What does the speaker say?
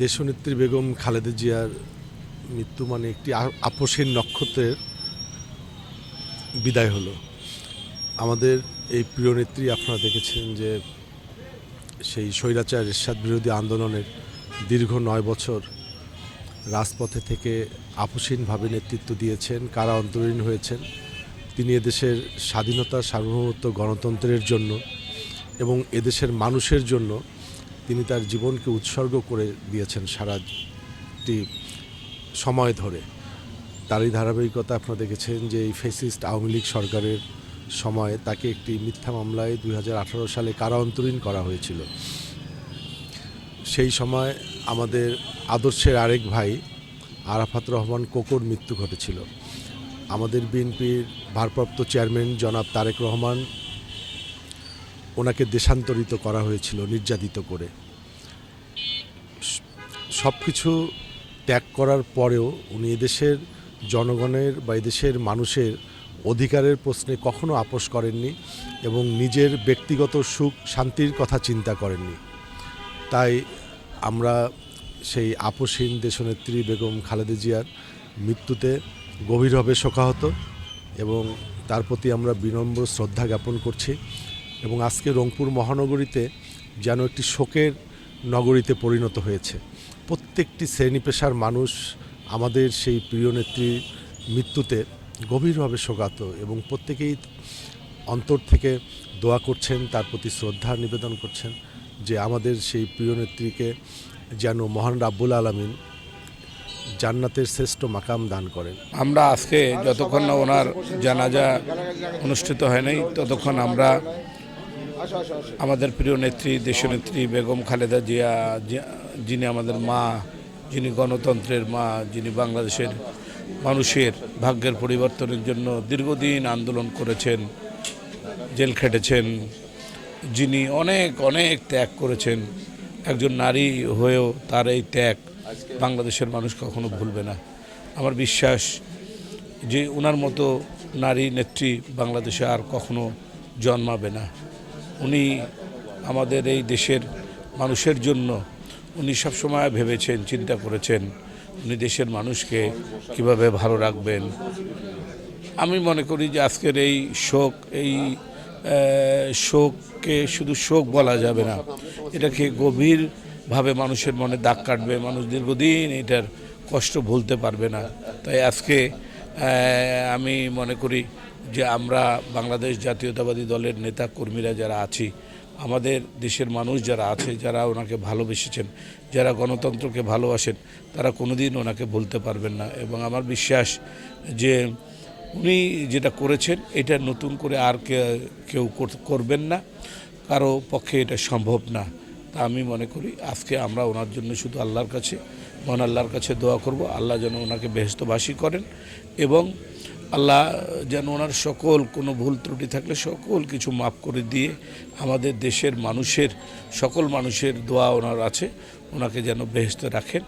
দেশনেত্রী বেগম খালেদা জিয়ার মৃত্যু মানে একটি আ- আপসীন নক্ষত্রের বিদায় হলো। আমাদের এই প্রিয় নেত্রী আপনারা দেখেছেন যে সেই স্বৈরাচার এরশাদ বিরোধী আন্দোলনের দীর্ঘ নয় বছর রাজপথে থেকে আপসীনভাবে নেতৃত্ব দিয়েছেন, কারা অন্তরীণ হয়েছেন, তিনি এদেশের স্বাধীনতা, সার্বভৌমত্ব, গণতন্ত্রের জন্য এবং এদেশের মানুষের জন্য তিনি তার জীবনকে উৎসর্গ করে দিয়েছেন সারাটি সময় ধরে। তারই ধারাবাহিকতা আপনারা দেখেছেন যে এই ফেসিস্ট আওয়ামী লীগ সরকারের সময়ে তাকে একটি মিথ্যা মামলায় দুই হাজার আঠারো সালে কারা অন্তরীণ করা হয়েছিল। সেই সময় আমাদের আদর্শের আরেক ভাই আরাফাত রহমান কোকর মৃত্যু ঘটেছিল। আমাদের বিএনপির ভারপ্রাপ্ত চেয়ারম্যান জনাব তারেক রহমান ওনাকে দেশান্তরিত করা হয়েছিল নির্যাতিত করে। সব কিছু ত্যাগ করার পরেও উনি এদেশের জনগণের বা এদেশের মানুষের অধিকারের প্রশ্নে কখনো আপোষ করেননি এবং নিজের ব্যক্তিগত সুখ, শান্তির কথা চিন্তা করেননি। তাই আমরা সেই আপোষহীন দেশনেত্রী বেগম খালেদা জিয়ার মৃত্যুতে গভীরভাবে শোকাহত এবং তার প্রতি আমরা বিনম্র শ্রদ্ধা জ্ঞাপন করছি। এবং আজকে রংপুর মহানগরীতে যেন একটি শোকের নগরীতে পরিণত হয়েছে। প্রত্যেকটি শ্রেণি পেশার মানুষ আমাদের সেই প্রিয় নেত্রীর মৃত্যুতে গভীরভাবে শোকাত এবং প্রত্যেকেই অন্তর থেকে দোয়া করছেন, তার প্রতি শ্রদ্ধা নিবেদন করছেন যে আমাদের সেই প্রিয় নেত্রীকে যেন মহান রাব্বুল আলমিন জান্নাতের শ্রেষ্ঠ মাকাম দান করেন। আমরা আজকে যতক্ষণ না ওনার জানাজা অনুষ্ঠিত হয় নাই, ততক্ষণ আমরা আমাদের প্রিয় নেত্রী দেশনেত্রী বেগম খালেদা জিয়া যিনি আমাদের মা, যিনি গণতন্ত্রের মা, যিনি বাংলাদেশের মানুষের ভাগ্যের পরিবর্তনের জন্য দীর্ঘদিন আন্দোলন করেছেন, জেল খেটেছেন, যিনি অনেক অনেক ত্যাগ করেছেন। একজন নারী হয়েও তার এই ত্যাগ বাংলাদেশের মানুষ কখনো ভুলবে না। আমার বিশ্বাস যে ওনার মতো নারী নেত্রী বাংলাদেশে আর কখনো জন্মাবে না। উনি আমাদের এই দেশের মানুষের জন্য উনি সবসময় ভেবেছেন, চিন্তা করেছেন উনি দেশের মানুষকে কীভাবে ভালো রাখবেন। আমি মনে করি যে আজকের এই শোক, এই শোককে শুধু শোক বলা যাবে না, এটাকে গভীরভাবে মানুষের মনে দাগ কাটবে। মানুষ দীর্ঘদিন এটার কষ্ট ভুলতে পারবে না। তাই আজকে আমি মনে করি যে আমরা বাংলাদেশ জাতীয়তাবাদী দলের নেতা কর্মীরা যারা আছি, আমাদের দেশের মানুষ যারা আছে, যারা ওনাকে ভালোবেসেছেন, যারা গণতন্ত্রকে ভালোবাসেন, তারা কোনোদিন ওনাকে ভুলতে পারবেন না। এবং আমার বিশ্বাস যে উনি যেটা করেছেন, এটা নতুন করে আর কেউ করবেন না। কারও পক্ষে এটা সম্ভব না। তা আমি মনে করি আজকে আমরা ওনার জন্য শুধু আল্লাহর কাছে মন আল্লাহর কাছে দোয়া করব। আল্লাহ যেন ওনাকে বেহস্তবাসী করেন এবং আল্লাহ যেন ওনার সকল কোনো ভুল ত্রুটি থাকলে সকল কিছু মাফ করে দিয়ে আমাদের দেশের মানুষের, সকল মানুষের দোয়া ওনার আছে। ওনাকে যেন বেহেস্ত রাখেন।